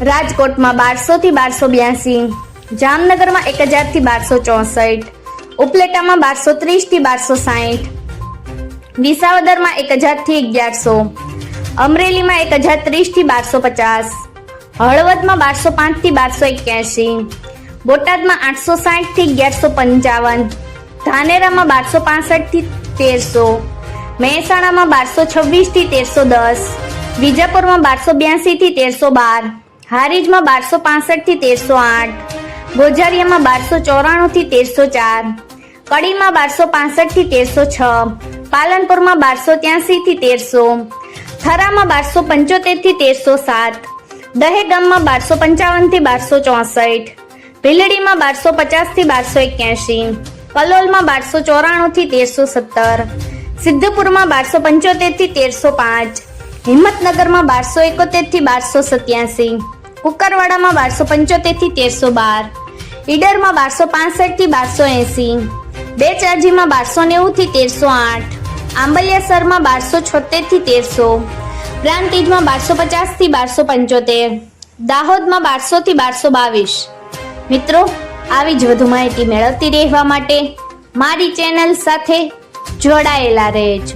રાજકોટમાં બારસો થી બારસો બ્યાસી, જામનગરમાં એક હજારથી બારસો ચોસઠ, ઉપલેટામાં બારસો ત્રીસથી બારસો સાઠ વિસાવદરમાં એક હજારથી અગિયારસો, અમરેલીમાં એક હજાર ત્રીસથી બારસો પચાસ, હળવદમાં બારસો પાંચથી બારસો એક્યાસી, બોટાદમાં આઠસો સાઠથી અગિયારસો પંચાવન, ધાનેરામાં બારસો પાસઠથી તેરસો, મહેસાણામાં બારસો છવ્વીસથી તેરસો દસ, વિજાપુરમાં બારસો બ્યાસી થી તેરસો બાર હારીજમાં બારસો પાસઠથી તેરસો આઠ. ગોજારિયામાં બારસો ચોરાણું થી તેરસો ચાર. કડીમાં બારસો પાસઠથી તેરસો છ. પાલનપુરમાં બારસો ત્યાસી થી તેરસો. થરામાં બારસો પંચોતેરથી તેરસો સાત. દહેગામમાં બારસો પંચાવનથી બારસો ચોસઠ. ભીલડીમાં બારસો પચાસથી બારસો એક્યાસી કલોલમાં બારસો ચોરાણું થી તેરસો સત્તર. સિદ્ધપુરમાં બારસો પંચોતેરથી તેરસો પાંચ. હિંમતનગરમાં બારસો એકોતેરથી બારસો સત્યાસી. કુકરવાડામાં બારસો પંચોતેરથી તેરસો બાર. ઈડરમાં બારસો પાસઠથી બારસો એસી. બે ચાજીમાં બારસો નેવું થી તેરસો આઠ. આંબલિયાસરમાં બારસો છોતેરથી તેરસો. પ્રાંતિજમાં બારસો પચાસથી બારસો પંચોતેર. દાહોદમાં બારસો થી બારસો બાવીસ. મિત્રો, આવી જ વધુ માહિતી મેળવતી રહેવા માટે મારી ચેનલ સાથે જોડાયેલા રહેજો.